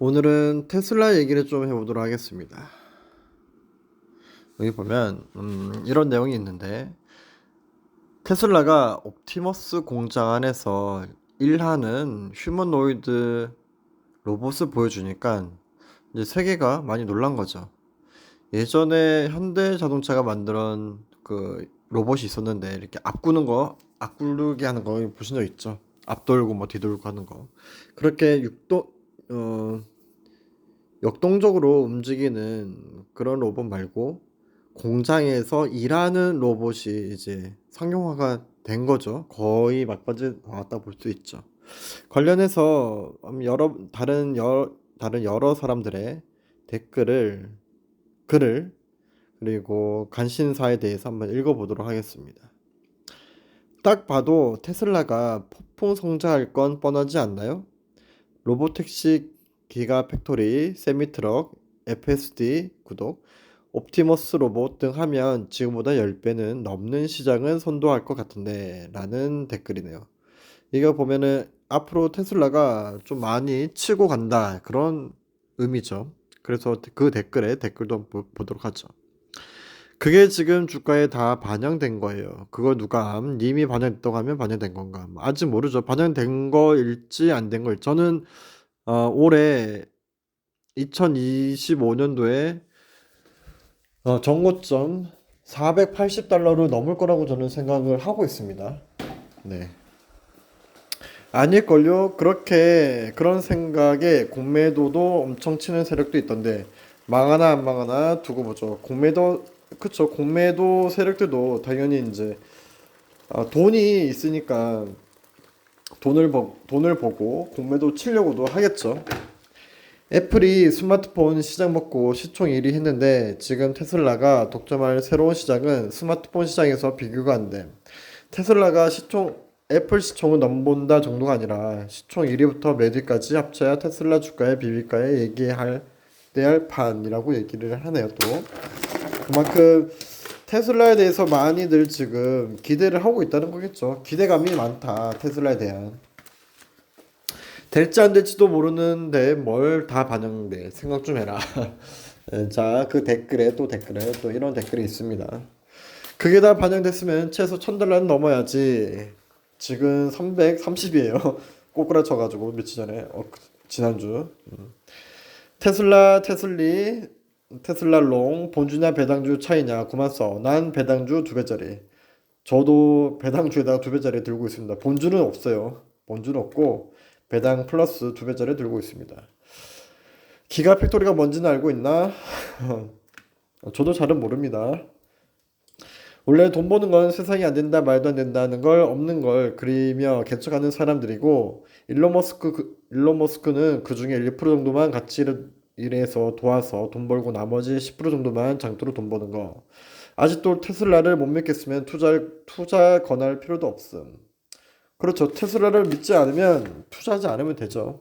오늘은 테슬라 얘기를 좀 해보도록 하겠습니다. 여기 보면 음, 이런 내용이 있는데 테슬라가 옵티머스 공장 안에서 일하는 휴머노이드 로봇을 보여주니까 이제 세계가 많이 놀란 거죠. 예전에 현대 자동차가 만든 그 로봇이 있었는데 이렇게 앞구는 거, 앞구르게 하는 거 보신 적 있죠? 앞돌고 뭐 뒤돌고 하는 거. 그렇게 육도 어 역동적으로 움직이는 그런 로봇 말고 공장에서 일하는 로봇이 이제 상용화가 된 거죠. 거의 막바지 나왔다 볼 수 있죠. 관련해서 음, 여러 다른 여 다른 여러 사람들의 댓글을 글을 그리고 관심사에 대해서 한번 읽어보도록 하겠습니다. 딱 봐도 테슬라가 폭풍 성장할 건 뻔하지 않나요? 로보택시 기가 팩토리, 세미트럭, FSD 구독, 옵티머스 로봇 등 하면 지금보다 10배는 넘는 시장은 선도할 것 같은데 라는 댓글이네요. 이거 보면은 앞으로 테슬라가 좀 많이 치고 간다 그런 의미죠. 그래서 그 댓글에 댓글도 보도록 하죠. 그게 지금 주가에 다 반영된 거예요. 그걸 누가 함? 님이 반영됐다고 하면 반영된 건가? 아직 모르죠. 반영된 거일지 안 된 거일지. 저는 어, 올해 2025년도에 어, 정고점 480달러를 넘을 거라고 저는 생각을 하고 있습니다. 네. 아닐걸요? 그렇게 그런 생각에 공매도도 엄청 치는 세력도 있던데 망하나 안 망하나 두고 보죠. 공매도 그쵸 공매도 세력들도 당연히 이제 아, 돈이 있으니까 돈을 버, 돈을 보고 공매도 치려고도 하겠죠. 애플이 스마트폰 시장 먹고 시총 1위 했는데 지금 테슬라가 독점할 새로운 시장은 스마트폰 시장에서 비교가 안 돼. 테슬라가 시총 애플 시총은 넘본다 정도가 아니라 시총 1위부터 몇 위까지 합쳐야 테슬라 주가의 비비가에 얘기할 때할 판이라고 얘기를 하네요 또. 그만큼 테슬라에 대해서 많이들 지금 기대를 하고 있다는 거겠죠. 기대감이 많다 테슬라에 대한. 될지 안 될지도 모르는데 뭘 다 반영돼 생각 좀 해라. 자 그 댓글에 또 댓글에 또 이런 댓글이 있습니다. 그게 다 반영됐으면 최소 1000달러는 넘어야지. 지금 330이에요. 꼬꾸라쳐가지고 며칠 전에 어, 지난주. 음. 테슬라 테슬리 테슬라 롱 본주냐 배당주 차이냐 그만 써. 난 배당주 두 배짜리. 저도 배당주에다가 두 배짜리 들고 있습니다. 본주는 없어요. 본주는 없고 배당 플러스 두 배짜리 들고 있습니다. 기가 팩토리가 뭔지는 알고 있나? 저도 잘은 모릅니다. 원래 돈 버는 건 세상이 안 된다 말도 안 된다는 걸 없는 걸 그리며 개척하는 사람들이고 일론 머스크 그, 일론 머스크는 그 중에 1% 정도만 가치를 일해서 도와서 돈 벌고 나머지 10% 정도만 장투로 돈 버는 거. 아직도 테슬라를 못 믿겠으면 투자 투자 권할 필요도 없음. 그렇죠. 테슬라를 믿지 않으면 투자하지 않으면 되죠.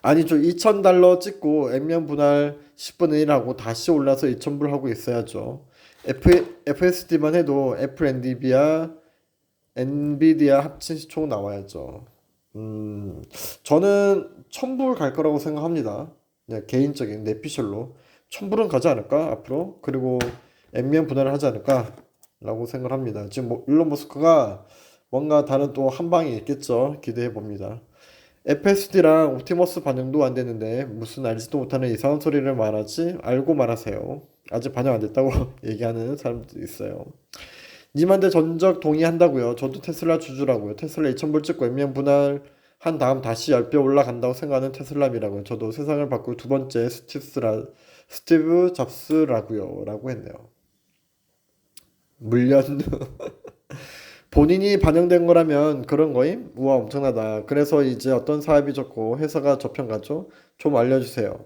아니죠. 2,000달러 찍고 액면 분할 10분의 1하고 다시 올라서 2,000불 하고 있어야죠. F, FSD만 해도 애플 엔디비아 엔비디아 합친 시총 나와야죠. 음, 저는 1000불 갈 거라고 생각합니다. 네, 개인적인 내피셜로 1000불은 가지 않을까 앞으로 그리고 액면 분할을 하지 않을까 라고 생각을 합니다. 지금 뭐 일론 머스크가 뭔가 다른 또 한 방이 있겠죠. 기대해 봅니다. FSD랑 옵티머스 반영도 안 되는데 무슨 알지도 못하는 이상한 소리를 말하지 알고 말하세요. 아직 반영 안 됐다고 얘기하는 사람도 있어요. 님한테 전적 동의한다고요. 저도 테슬라 주주라고요. 테슬라 2,000불 찍고 액면 분할 한 다음 다시 10배 올라간다고 생각하는 테슬라이라고요. 저도 세상을 바꿀 두 번째 스티브스라, 스티브 잡스라고요. 라고 했네요. 물련 본인이 반영된 거라면 그런 거임? 우와 엄청나다. 그래서 이제 어떤 사업이 좋고 회사가 저평 가죠? 좀 알려주세요.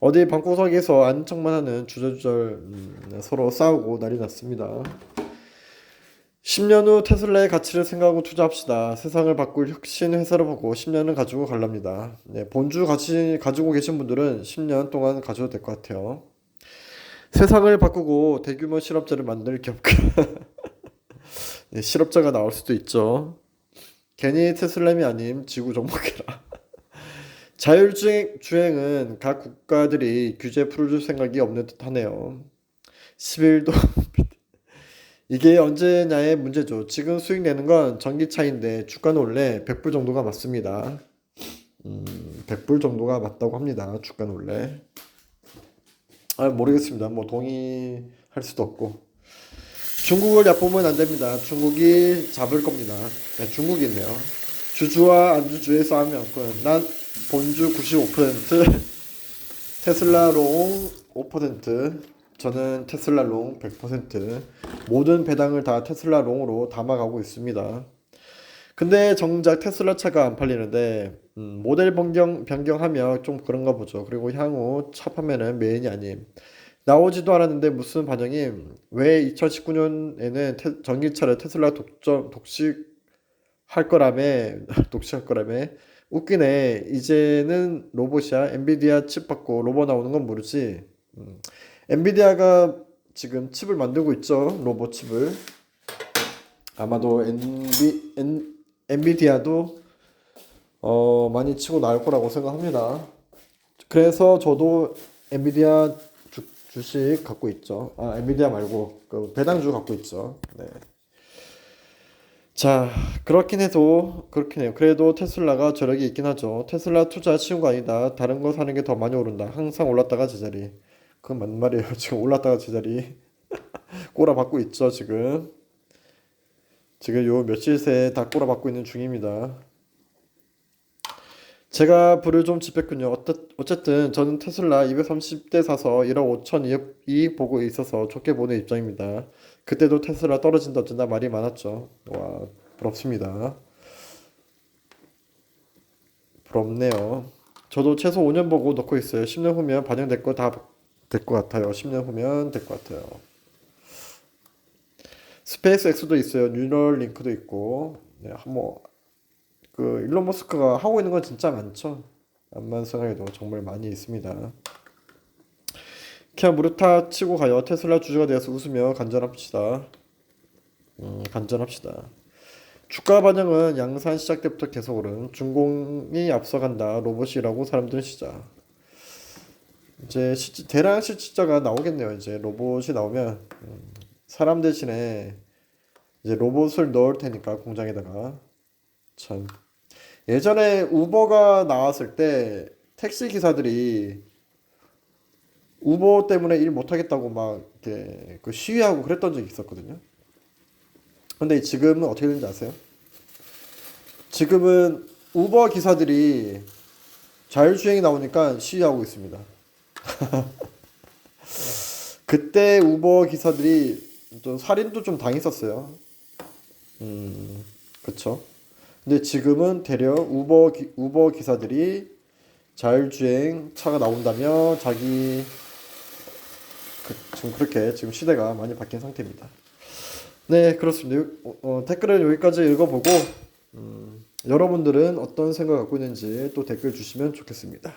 어디 방구석에서 척만 하는 주저주절 음, 서로 싸우고 난리 났습니다. 10년 후 테슬라의 가치를 생각하고 투자합시다. 세상을 바꿀 혁신 회사를 보고 10년은 가지고 갈랍니다. 네, 본주 가치 가지고 계신 분들은 10년 동안 가져도 될 것 같아요. 세상을 바꾸고 대규모 실업자를 만들 기업 네, 실업자가 나올 수도 있죠. 괜히 테슬라이 아님 지구 정복해라. 자율주행 주행은 각 국가들이 규제 풀어줄 생각이 없는 듯 하네요. 11도 이게 언제냐의 문제죠. 지금 수익 내는 건 전기차인데 주가는 원래 100불 정도가 맞습니다. 음, 100불 정도가 맞다고 합니다. 주가는 원래. 아, 모르겠습니다. 뭐 동의할 수도 없고. 중국을 얕보면 안 됩니다. 중국이 잡을 겁니다. 네, 중국이 있네요. 주주와 안주주의 싸움이었군. 난 본주 95%, 테슬라 롱 5%, 저는 테슬라 롱 100%, 모든 배당을 다 테슬라 롱으로 담아가고 있습니다. 근데 정작 테슬라 차가 안 팔리는데 음, 모델 변경 변경하면 좀 그런가 보죠. 그리고 향후 차 판매는 메인이 아님. 나오지도 않았는데 무슨 반영이 왜 2019년에는 전기차를 테슬라 독점 독식할 거라며 독식할 거라며 웃기네. 이제는 로봇이야. 엔비디아 칩 받고 로봇 나오는 건 모르지. 음. 엔비디아가 지금 칩을 만들고 있죠. 로봇 칩을. 아마도 엔비 엔, 엔비디아도 어, 많이 치고 나올 거라고 생각합니다. 그래서 저도 엔비디아 주, 주식 갖고 있죠. 아, 엔비디아 말고 그 배당주 갖고 있죠. 네. 자, 그렇긴 해도 그렇긴 해요. 그래도 테슬라가 저력이 있긴 하죠. 테슬라 투자 쉬운 거 아니다. 다른 거 사는 게 더 많이 오른다. 항상 올랐다가 제자리. 그건 맞는 말이에요. 지금 올랐다가 제자리 꼬라박고 있죠, 지금. 지금 요 며칠 새에 다 꼬라박고 있는 중입니다. 제가 불을 좀 지폈군요. 어쨌든 저는 테슬라 230대 사서 1억 5천 이익, 이익 보고 있어서 좋게 보는 입장입니다. 그때도 테슬라 떨어진다 어쩐다 말이 많았죠. 와, 부럽습니다. 부럽네요. 저도 최소 5년 보고 넣고 있어요. 10년 후면 반영될 거 다 될 것 같아요. 10년 후면 될 것 같아요. 스페이스 X도 있어요. 뉴럴 링크도 있고. 네, 한뭐 그 일론 머스크가 하고 있는 건 진짜 많죠. 생각해도 정말 많이 있습니다. 그냥 무르타 치고 가요. 테슬라 주주가 되어서 웃으며 간절합시다. 음, 간절합시다. 주가 반영은 양산 시작 때부터 계속 오른 중공이 앞서간다. 로봇이라고 사람들은 시작. 이제 시, 대량 실질자가 나오겠네요. 이제 로봇이 나오면 음, 사람 대신에 이제 로봇을 넣을 테니까 공장에다가 참 예전에 우버가 나왔을 때 택시 기사들이 우버 때문에 일 못하겠다고 막 이렇게 그 시위하고 그랬던 적이 있었거든요. 근데 지금은 어떻게 되는지 아세요? 지금은 우버 기사들이 자율주행이 나오니까 시위하고 있습니다. 그때 우버 기사들이 좀 살인도 좀 당했었어요. 음, 그쵸. 근데 지금은 되려 우버 기, 우버 기사들이 자율주행 차가 나온다며 자기 그, 지금 그렇게 지금 시대가 많이 바뀐 상태입니다. 네, 그렇습니다. 어, 어, 댓글을 여기까지 읽어보고 음, 여러분들은 어떤 생각 갖고 있는지 또 댓글 주시면 좋겠습니다.